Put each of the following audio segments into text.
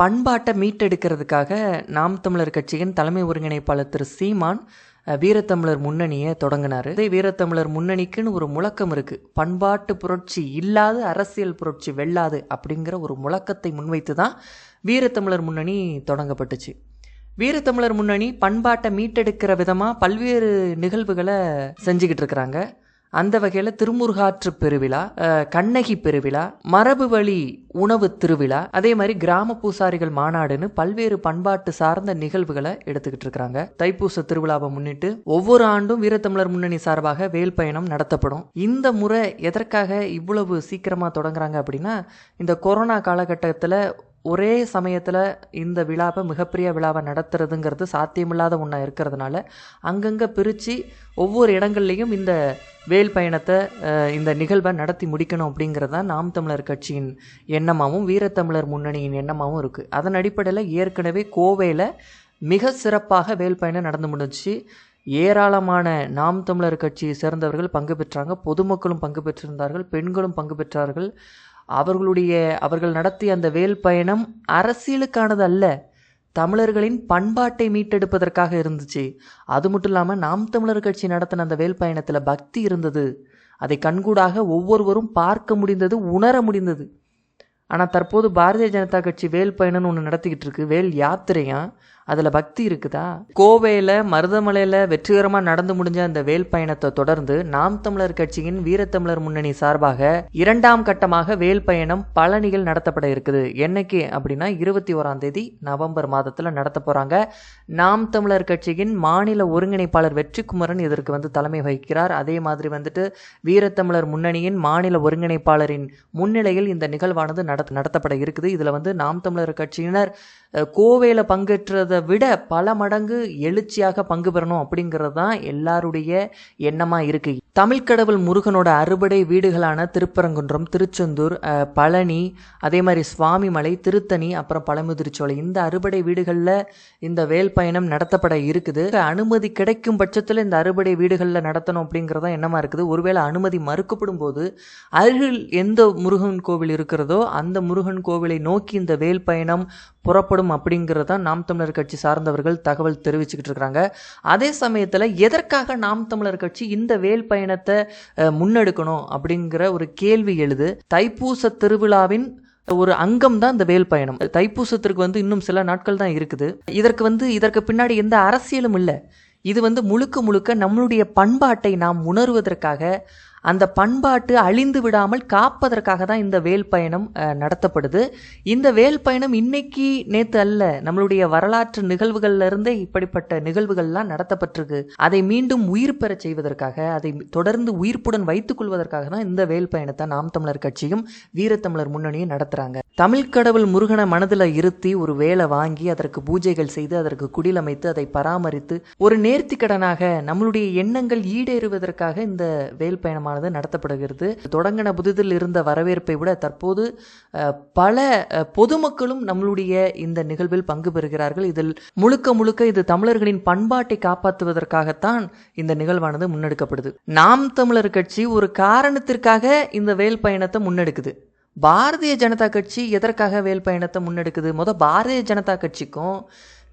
பண்பாட்டை மீட்டெடுக்கிறதுக்காக நாம் தமிழர் கட்சியின் தலைமை ஒருங்கிணைப்பாளர் திரு சீமான் வீரத்தமிழர் முன்னணியை தொடங்கினார். இதே வீரத்தமிழர் முன்னணிக்குன்னு ஒரு முழக்கம் இருக்குது பண்பாட்டு புரட்சி இல்லாது அரசியல் புரட்சி வெல்லாது அப்படிங்கிற ஒரு முழக்கத்தை முன்வைத்து தான் வீரத்தமிழர் முன்னணி தொடங்கப்பட்டுச்சு. வீரத்தமிழர் முன்னணி பண்பாட்டை மீட்டெடுக்கிற விதமாக பல்வேறு நிகழ்வுகளை செஞ்சுக்கிட்டு இருக்கிறாங்க. அந்த வகையில் திருமுருகாற்று பெருவிழா கண்ணகி பெருவிழா மரபு வழி உணவு திருவிழா அதே மாதிரி கிராம பூசாரிகள் மாநாடுன்னு பல்வேறு பண்பாட்டு சார்ந்த நிகழ்வுகளை எடுத்துக்கிட்டு இருக்கிறாங்க தைப்பூச திருவிழாவை முன்னிட்டு ஒவ்வொரு ஆண்டும் வீரத்தமிழர் முன்னணி சார்பாக வேல் பயணம் நடத்தப்படும். இந்த முறை எதற்காக இவ்வளவு சீக்கிரமாக தொடங்குறாங்க அப்படின்னா இந்த கொரோனா காலகட்டத்தில் ஒரே சமயத்தில் இந்த விழாவை மிகப்பெரிய விழாவை நடத்துறதுங்கிறது சாத்தியமில்லாத ஒன்றா இருக்கிறதுனால அங்கங்கே பிரித்து ஒவ்வொரு இடங்கள்லையும் இந்த வேல் பயணத்தை இந்த நிகழ்வை நடத்தி முடிக்கணும் அப்படிங்கிறது தான் நாம் தமிழர் கட்சியின் எண்ணமாகவும் வீரத்தமிழர் முன்னணியின் எண்ணமாகவும் இருக்குது அதன் அடிப்படையில் ஏற்கனவே கோவையில் மிக சிறப்பாக வேல் பயணம் நடந்து முடிஞ்சுச்சு. ஏராளமான நாம் தமிழர் கட்சியை சேர்ந்தவர்கள் பங்கு பெற்றாங்க. பொதுமக்களும் பங்கு பெற்றிருந்தார்கள். பெண்களும் பங்கு பெற்றார்கள். அவர்களுடைய அவர்கள் நடத்திய அந்த வேல் பயணம் அரசியலுக்கானது அல்ல. தமிழர்களின் பண்பாட்டை மீட்டெடுப்பதற்காக இருந்துச்சு. அது மட்டும் இல்லாமல் நாம் தமிழர் கட்சி நடத்தின அந்த வேல் பயணத்தில் பக்தி இருந்தது. அதை கண்கூடாக ஒவ்வொருவரும் பார்க்க முடிந்தது உணர முடிந்தது. ஆனால் தற்போது பாரதிய ஜனதா கட்சி வேல் பயணம்னு ஒன்று நடத்திக்கிட்டு இருக்கு. வேல் யாத்திரையா? அதில் பக்தி இருக்குதா? கோவையில் மருதமலையில் வெற்றிகரமாக நடந்து முடிஞ்ச அந்த வேல் பயணத்தை தொடர்ந்து நாம் தமிழர் கட்சியின் வீரத்தமிழர் முன்னணி சார்பாக இரண்டாம் கட்டமாக வேல் பயணம் பழனியில் நடத்தப்பட இருக்குது. என்னைக்கு அப்படின்னா இருபத்தி ஓராம் தேதி நவம்பர் மாதத்தில் நடத்த போகிறாங்க நாம் தமிழர் கட்சியின் மாநில ஒருங்கிணைப்பாளர் வெற்றிக்குமரன் இதற்கு வந்து தலைமை வகிக்கிறார். அதே மாதிரி வந்துட்டு வீரத்தமிழர் முன்னணியின் மாநில ஒருங்கிணைப்பாளரின் முன்னிலையில் இந்த நிகழ்வானது நடத்த நடத்தப்பட இருக்குது. இதில் வந்து நாம் தமிழர் கட்சியினர் கோவையில் பங்கேற்றதை விட பல மடங்கு எழுச்சியாக பங்கு பெறணும் அப்படிங்கிறது தான் எல்லாருடைய எண்ணமாக இருக்கு. தமிழ்க்கடவுள் முருகனோட அறுபடை வீடுகளான திருப்பரங்குன்றம் திருச்செந்தூர் பழனி அதே மாதிரி சுவாமிமலை திருத்தணி அப்புறம் பழமுதிர்ச்சோலை இந்த அறுபடை வீடுகளில் இந்த வேல் பயணம் நடத்தப்பட இருக்குது. அனுமதி கிடைக்கும் பட்சத்தில் இந்த அறுபடை வீடுகளில் நடத்தணும் அப்படிங்கிறதா எண்ணமாக இருக்குது. ஒருவேளை அனுமதி மறுக்கப்படும் போது அருகில் எந்த முருகன் கோவில் இருக்கிறதோ அந்த முருகன் கோவிலை நோக்கி இந்த வேல் பயணம் புறப்படும் அப்படிங்கிறத நாம் தமிழர் கட்சி சார்ந்தவர்கள் தகவல் தெரிவிச்சுக்கிட்டு இருக்கிறாங்க அதே சமயத்தில் எதற்காக நாம் தமிழர் கட்சி இந்த வேல் பயணத்தை முன்னெடுக்கணும் அப்படிங்கிற ஒரு கேள்வி எழுது. தைப்பூச திருவிழாவின் ஒரு அங்கம் தான் இந்த வேல் பயணம். தைப்பூசத்திற்கு வந்து இன்னும் சில நாட்கள் தான் இருக்குது. இதற்கு வந்து இதற்கு பின்னாடி எந்த அரசியலும் இல்லை. இது வந்து முழுக்க முழுக்க நம்மளுடைய பண்பாட்டை நாம் உணர்வதற்காக அந்த பண்பாட்டு அழிந்து விடாமல் காப்பதற்காக தான் இந்த வேல் பயணம் நடத்தப்படுது. இந்த வேல் பயணம் இன்னைக்கு நேற்று அல்ல நம்மளுடைய வரலாற்று நிகழ்வுகள்ல இருந்தே இப்படிப்பட்ட நிகழ்வுகள்லாம் நடத்தப்பட்டிருக்கு. அதை மீண்டும் உயிர் பெறச் செய்வதற்காக அதை தொடர்ந்து உயிர்ப்புடன் வைத்துக் கொள்வதற்காக தான் இந்த வேல் பயணத்தை நாம் தமிழர் கட்சியும் வீரத்தமிழர் முன்னணியும் நடத்துறாங்க. தமிழ் கடவுள் முருகனை மனதில் இருத்தி ஒரு வேலை வாங்கி அதற்கு பூஜைகள் செய்து அதற்கு குடிலமைத்து அதை பராமரித்து ஒரு நேர்த்திக்கடனாக நம்மளுடைய எண்ணங்கள் ஈடேறுவதற்காக இந்த வேல் பயணமானது நடத்தப்படுகிறது. தொடங்கின புதிதில் இருந்த வரவேற்பை விட தற்போது பல பொதுமக்களும் நம்மளுடைய இந்த நிகழ்வில் பங்கு பெறுகிறார்கள். இதில் முழுக்க முழுக்க இது தமிழர்களின் பண்பாட்டை காப்பாற்றுவதற்காகத்தான் இந்த நிகழ்வானது முன்னெடுக்கப்படுது. நாம் தமிழர் கட்சி ஒரு காரணத்திற்காக இந்த வேல் பயணத்தை முன்னெடுக்குது. பாரதிய ஜனதா கட்சி எதற்காக வேல் பயணத்தை முன்னெடுக்குது? மொதல் பாரதிய ஜனதா கட்சிக்கும்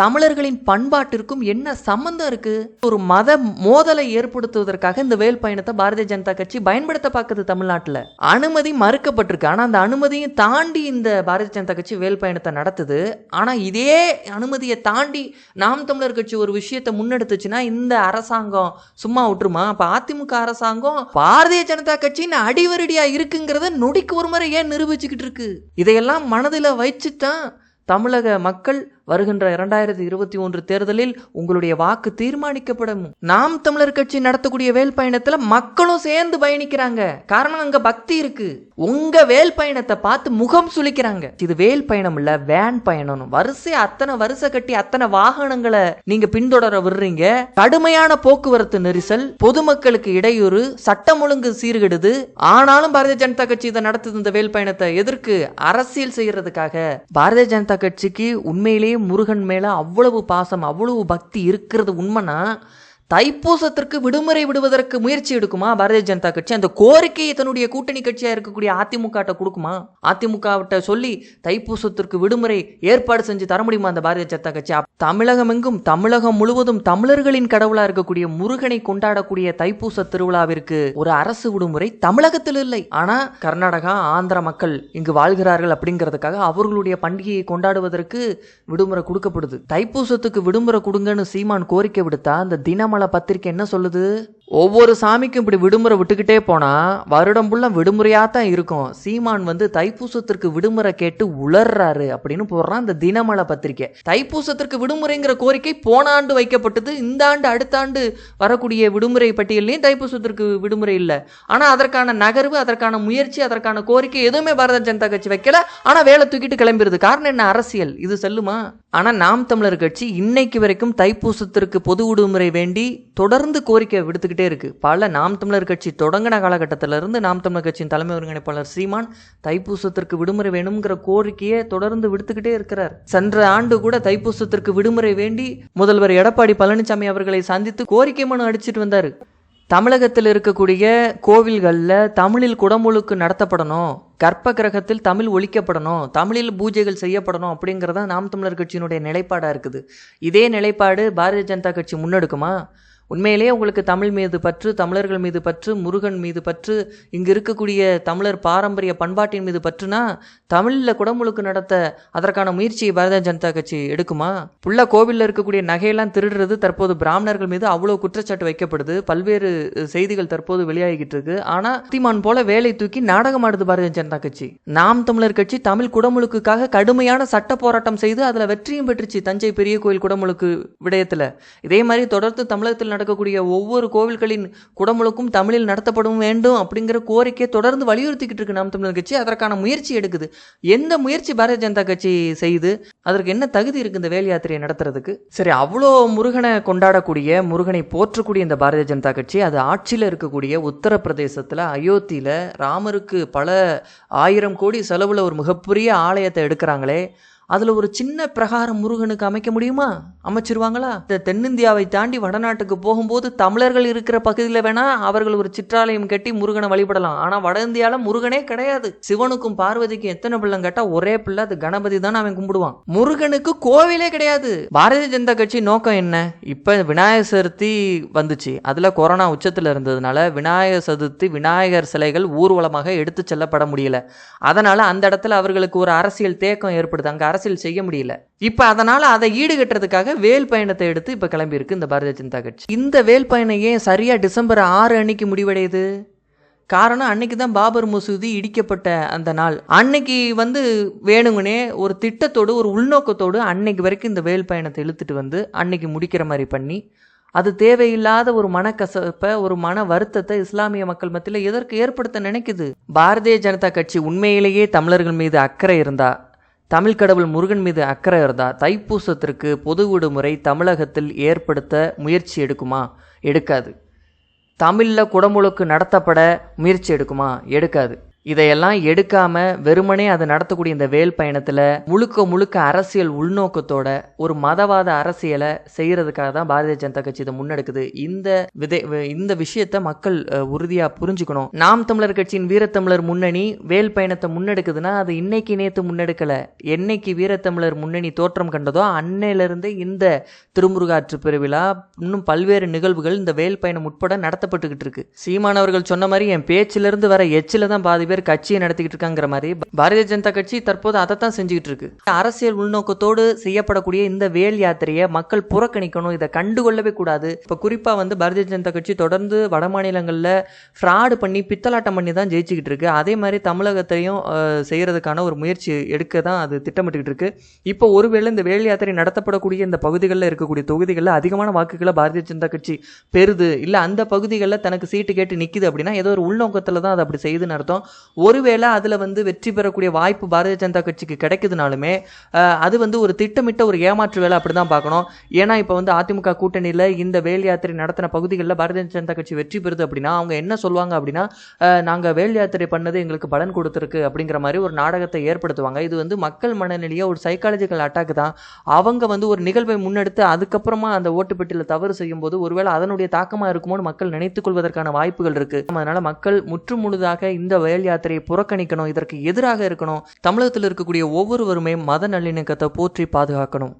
தமிழர்களின் பண்பாட்டிற்கும் என்ன சம்பந்தம் இருக்கு? ஒரு மத மோதலை ஏற்படுத்துவதற்காக இந்த வேல் பயணத்தை பாரதிய ஜனதா கட்சி பயன்படுத்த பார்க்குது தமிழ்நாட்டில். அனுமதி மறுக்கப்பட்டிருக்கு. ஆனால் அந்த அனுமதியும் தாண்டி இந்த பாரதிய ஜனதா கட்சி வேல் பயணத்தை நடத்துது. ஆனால் இதே அனுமதியை தாண்டி நாம் தமிழர் கட்சி ஒரு விஷயத்தை முன்னெடுத்துச்சுன்னா இந்த அரசாங்கம் சும்மா விட்டுருமா? அப்போ அதிமுக அரசாங்கம் பாரதிய ஜனதா கட்சின்னு அடிவரடியா இருக்குங்கிறத நொடிக்கு ஒரு முறை ஏன் நிரூபிச்சுக்கிட்டு இருக்கு? இதையெல்லாம் மனதில் வச்சு தான் தமிழக மக்கள் வருகின்ற இரண்டாயிரத்தி இருபத்தி ஒன்று தேர்தலில் உங்களுடைய வாக்கு தீர்மானிக்கப்படும். நாம் தமிழர் கட்சி நடத்தக்கூடிய வேல் பயணத்துல மக்களும் சேர்ந்து பயணிக்கிறாங்க. காரணம் அங்க பக்தி இருக்கு. உங்க வேல் பயணத்தை பார்த்து முகம் சுளிக்கிறாங்க. இது வேல் பயணம் இல்ல வேன் பயணம். வரிசை அத்தனை வரிசை கட்டி அத்தனை வாகனங்களை நீங்க பின்தொடர விடுறீங்க. கடுமையான போக்குவரத்து நெரிசல் பொதுமக்களுக்கு இடையூறு சட்டம் ஒழுங்கு சீர்கெடுது. ஆனாலும் பாரதிய ஜனதா கட்சி இதை நடத்துது இந்த வேல் பயணத்தை எதிர்க்கு அரசியல் செய்யறதுக்காக. பாரதிய ஜனதா கட்சிக்கு உண்மையிலேயே முருகன் மேல அவ்வளவு பாசம் அவ்வளவு பக்தி இருக்கிறது உண்மைனா தைப்பூசத்திற்கு விடுமுறை விடுவதற்கு முயற்சி எடுக்குமா? பாரதிய ஜனதா கட்சி அந்த கோரிக்கையை தன்னுடைய கூட்டணி கட்சியா இருக்கக்கூடிய அதிமுக கொடுக்குமா? அதிமுக சொல்லி தைப்பூசத்திற்கு விடுமுறை ஏற்பாடு செஞ்சு தர முடியுமா அந்த பாரதிய ஜனதா கட்சி? தமிழகம் எங்கும் தமிழகம் முழுவதும் தமிழர்களின் கடவுளா இருக்கக்கூடிய முருகனை கொண்டாடக்கூடிய தைப்பூச திருவிழாவிற்கு ஒரு அரசு விடுமுறை தமிழகத்தில் இல்லை. ஆனா கர்நாடகா ஆந்திர மக்கள் இங்கு வாழ்கிறார்கள் அப்படிங்கிறதுக்காக அவர்களுடைய பண்டிகையை கொண்டாடுவதற்கு விடுமுறை கொடுக்கப்படுது. தைப்பூசத்துக்கு விடுமுறை கொடுங்கன்னு சீமான் கோரிக்கை விடுத்தா அந்த தினமலை பத்திரிக்கை என்ன சொல்லுது? ஒவ்வொரு சாமிக்கும் இப்படி விடுமுறை விட்டுக்கிட்டே போனா வருடம் ஃபுல்லாக விடுமுறையா தான் இருக்கும். சீமான் வந்து தைப்பூசத்திற்கு விடுமுறை கேட்டு உளர்றாரு அப்படின்னு போடுறான் இந்த தினமலை பத்திரிக்கை. தைப்பூசத்திற்கு விடுமுறைங்கிற கோரிக்கை போன ஆண்டு வைக்கப்பட்டது. இந்த ஆண்டு அடுத்த ஆண்டு வரக்கூடிய விடுமுறை பட்டியலையும் தைப்பூசத்திற்கு விடுமுறை இல்லை. ஆனா அதற்கான நகர்வு அதற்கான முயற்சி அதற்கான கோரிக்கை எதுவுமே பாரதிய ஜனதா கட்சி வைக்கல. ஆனா வேலை தூக்கிட்டு கிளம்பிடுது. காரணம் என்ன? அரசியல். இது செல்லுமா? ஆனால் நாம் தமிழர் கட்சி இன்னைக்கு வரைக்கும் தைப்பூசத்திற்கு பொது விடுமுறை வேண்டி தொடர்ந்து கோரிக்கை விடுத்துக்கிட்டே இருக்கு. பல நாம் தமிழர் கட்சி தொடங்கின காலகட்டத்திலிருந்து நாம் தமிழர் கட்சியின் தலைமை ஒருங்கிணைப்பாளர் சீமான் தைப்பூசத்திற்கு விடுமுறை வேணுங்கிற கோரிக்கையை தொடர்ந்து விடுத்துக்கிட்டே இருக்கிறார். சென்ற ஆண்டு கூட தைப்பூசத்திற்கு விடுமுறை வேண்டி முதல்வர் எடப்பாடி பழனிசாமி அவர்களை சந்தித்து கோரிக்கை மனு அடிச்சிட்டு வந்தாரு. தமிழகத்தில் இருக்கக்கூடிய கோவில்களில் தமிழில் குடமுழுக்கு நடத்தப்படணும். கற்ப கிரகத்தில் தமிழ் ஒழிக்கப்படணும். தமிழில் பூஜைகள் செய்யப்படணும் அப்படிங்கிறதான் நாம் தமிழர் கட்சியினுடைய நிலைப்பாடாக இருக்குது. இதே நிலைப்பாடு பாரதிய ஜனதா கட்சி முன்னெடுக்குமா? உண்மையிலேயே உங்களுக்கு தமிழ் மீது பற்று தமிழர்கள் மீது பற்று முருகன் மீது பற்று இங்கு இருக்கக்கூடிய தமிழர் பாரம்பரிய பண்பாட்டின் மீது பற்றுனா தமிழில் குடமுழுக்கு நடத்த அதற்கான முயற்சியை பாரதிய ஜனதா கட்சி எடுக்குமா? புள்ள கோவிலில் இருக்கக்கூடிய நகையெல்லாம் திருடுறது தற்போது பிராமணர்கள் மீது அவ்வளோ குற்றச்சாட்டு வைக்கப்படுது. பல்வேறு செய்திகள் தற்போது வெளியாகிட்டு இருக்கு. ஆனால் திமான் போல வேலை தூக்கி நாடகமாடுது பாரதிய ஜனதா கட்சி. நாம் தமிழர் கட்சி தமிழ் குடமுழுக்குக்காக கடுமையான சட்ட போராட்டம் செய்து அதில் வெற்றியும் பெற்றுச்சு தஞ்சை பெரிய கோயில் குடமுழுக்கு விடயத்தில். இதே மாதிரி தொடர்ந்து தமிழகத்தில் நடக்கக்கூடிய ஒவ்வொரு கோவில்களின் குடமுழுக்கும் தமிழில் நடத்தப்படும் வேண்டும் அப்படிங்கிற கோரிக்கையை தொடர்ந்து வலியுறுத்திக்கிட்டு இருக்கு நாம் தமிழர் கட்சி. அதற்கான முயற்சி எடுக்குது. எந்த முயற்சி பாரதிய ஜனதா கட்சி செய்து அதற்கு என்ன தகுதி இருக்கு இந்த வேல் யாத்திரையை நடத்துறதுக்கு? சரி அவ்வளோ முருகனை கொண்டாடக்கூடிய முருகனை போற்றக்கூடிய இந்த பாரதிய ஜனதா கட்சி அது ஆட்சியில் இருக்கக்கூடிய உத்தரப்பிரதேசத்தில் அயோத்தியில் ராமருக்கு பல ஆயிரம் கோடி செலவில் ஒரு மிகப்பெரிய ஆலயத்தை எடுக்கிறாங்களே. அதில் ஒரு சின்ன பிரகாரம் முருகனுக்கு அமைக்க முடியுமா? அமைச்சிருவாங்களா? இந்த தென்னிந்தியாவை தாண்டி வடநாட்டுக்கு போகும்போது தமிழர்கள் இருக்கிற பகுதியில் வேணா அவர்கள் ஒரு சிற்றாலயம் கட்டி முருகனை வழிபடலாம். ஆனால் வட இந்தியாவில் முருகனே கிடையாது. சிவனுக்கும் பார்வதிக்கும் எத்தனை பிள்ளை கேட்டால் ஒரே பிள்ளை அது கணபதி தான் அவன் கும்பிடுவான். முருகனுக்கு கோவிலே கிடையாது. பாரதிய ஜனதா கட்சி நோக்கம் என்ன? இப்போ விநாயகர் சதுர்த்தி வந்துச்சு. அதில் கொரோனா உச்சத்தில் இருந்ததுனால விநாயகர் சதுர்த்தி விநாயகர் சிலைகள் ஊர்வலமாக எடுத்து செல்லப்பட முடியல. அதனால அந்த இடத்துல அவர்களுக்கு ஒரு அரசியல் தேக்கம் ஏற்படுது. அங்கே அரசியல் செய்ய முடியல. இப்போ அதனால அதை ஈடுகட்டுறதுக்காக வேல் பயணத்தை எடுத்து இப்போ கிளம்பியிருக்கு இந்த பாரதிய ஜனதா கட்சி. இந்த வேல் பயணம் ஏன் சரியா டிசம்பர் ஆறு அன்னைக்கு முடிவடையுது? காரணம் அன்னைக்கு தான் பாபர் மசூதி இடிக்கப்பட்ட அந்த நாள். அன்னைக்கு வந்து வேணுங்கனே ஒரு திட்டத்தோடு ஒரு உள்நோக்கத்தோடு அன்னைக்கு வரைக்கும் இந்த வேல் பயணத்தை இழுத்துட்டு வந்து அன்னைக்கு முடிக்கிற மாதிரி பண்ணி அது தேவையில்லாத ஒரு மனக்கசப்பை ஒரு மன வருத்தத்தை இஸ்லாமிய மக்கள் மத்தியில் எதற்கு ஏற்படுத்த நினைக்குது? பாரதிய ஜனதா கட்சி உண்மையிலேயே தமிழர்கள் மீது அக்கறை இருந்தா தமிழ் கடவுள் முருகன் மீது அக்கறை இருந்தா தைப்பூசத்திற்கு பொது விடுமுறை தமிழகத்தில் ஏற்படுத்த முயற்சி எடுக்குமா? எடுக்காது. தமிழில் குடமுழுக்கு நடத்தப்பட முயற்சி எடுக்குமா? எடுக்காது. இதையெல்லாம் எடுக்காம வெறுமனே அது நடத்தக்கூடிய இந்த வேல் பயணத்தில் முழுக்க முழுக்க அரசியல் உள்நோக்கத்தோட ஒரு மதவாத அரசியலை செய்யறதுக்காக தான் பாரதிய ஜனதா கட்சி இதை முன்னெடுக்குது. இந்த விதை இந்த விஷயத்தை மக்கள் உறுதியா புரிஞ்சுக்கணும். நாம் தமிழர் கட்சியின் வீரத்தமிழர் முன்னணி வேல் பயணத்தை முன்னெடுக்குதுன்னா அது இன்னைக்கு நேத்து முன்னெடுக்கல. என்னைக்கு வீரத்தமிழர் முன்னணி தோற்றம் கண்டதோ அன்னையிலிருந்து இந்த திருமுருகாற்று பெருவிழா இன்னும் பல்வேறு நிகழ்வுகள் இந்த வேல் பயணம் உட்பட நடத்தப்பட்டுக்கிட்டு இருக்கு. சீமானவர்கள் சொன்ன மாதிரி என் பேச்சிலிருந்து வர எச்சில தான் பாதி பேர் கட்சியை நடத்திக்கிட்டு இருக்காங்கிற மாதிரி பாரதிய ஜனதா கட்சி தற்போது அதை தான் செஞ்சுக்கிட்டு இருக்கு அரசியல் உள்நோக்கத்தோடு செய்யப்படக்கூடிய இந்த வேல் யாத்திரையை மக்கள் புறக்கணிக்கணும் இதை கண்டுகொள்ளவே கூடாது. இப்போ குறிப்பாக வந்து பாரதிய ஜனதா கட்சி தொடர்ந்து வட மாநிலங்களில் ஃப்ராடு பண்ணி பித்தலாட்டம் பண்ணி தான் ஜெயிச்சுக்கிட்டு இருக்கு அதே மாதிரி தமிழகத்தையும் செய்கிறதுக்கான செய்யறதுக்கான ஒரு முயற்சி எடுக்க தான் அது திட்டமிட்டுக்கிட்டு இருக்கு இப்போ ஒருவேளை இந்த வேல் யாத்திரை நடத்தப்படக்கூடிய இந்த பகுதிகளில் இருக்கக்கூடிய தொகுதிகளில் அதிகமான வாக்குகளை பாரதிய ஜனதா கட்சி பெறுது. இல்லை அந்த பகுதிகளில் தனக்கு சீட்டு கேட்டு நிற்கிது அப்படின்னா ஏதோ ஒரு உள்நோக்கத்தில் தான் அது அப்படி செய்யுதுன்னு அர்த்தம். ஒருவேளை அதில் வந்து வெற்றி பெறக்கூடிய வாய்ப்பு பாரதிய ஜனதா கட்சிக்கு கிடைக்குதுனாலுமே அது வந்து ஒரு திட்டமிட்ட ஒரு ஏமாற்று வேலை அப்படி தான் பார்க்கணும். ஏன்னா இப்போ வந்து அதிமுக கூட்டணியில் இந்த வேல் யாத்திரை நடத்தின பகுதிகளில் பாரதிய ஜனதா கட்சி வெற்றி பெறுது அப்படின்னா அவங்க என்ன சொல்லுவாங்க அப்படின்னா நாங்கள் வேல் யாத்திரை பண்ணது எங்களுக்கு பலன் கொடுத்துருக்கு அப்படிங்கிற மாதிரி ஒரு நாடகத்தை ஏற்படுத்துவாங்க. இது வந்து மக்கள் மனநிலையை ஒரு சைக்காலஜிக்கல் அட்டாக் தான். அவங்க வந்து ஒரு நிகழ்வை முன்னெடுத்து அதுக்கப்புறமா அந்த ஓட்டுப்பெட்டியில் தவறு செய்யும்போது ஒருவேளை அதனுடைய தாக்கமாக இருக்குமோன்னு மக்கள் நினைத்துக் கொள்வதற்கான வாய்ப்புகள் இருக்கு. அதனால மக்கள் முற்று முழுதாக இந்த வேல் யாத்திரையை புறக்கணிக்கணும் இதற்கு எதிராக இருக்கணும் தமிழகத்தில் இருக்கக்கூடிய ஒவ்வொருவருமே மத நல்லிணக்கத்தை போற்றி பாதுகாக்கணும்.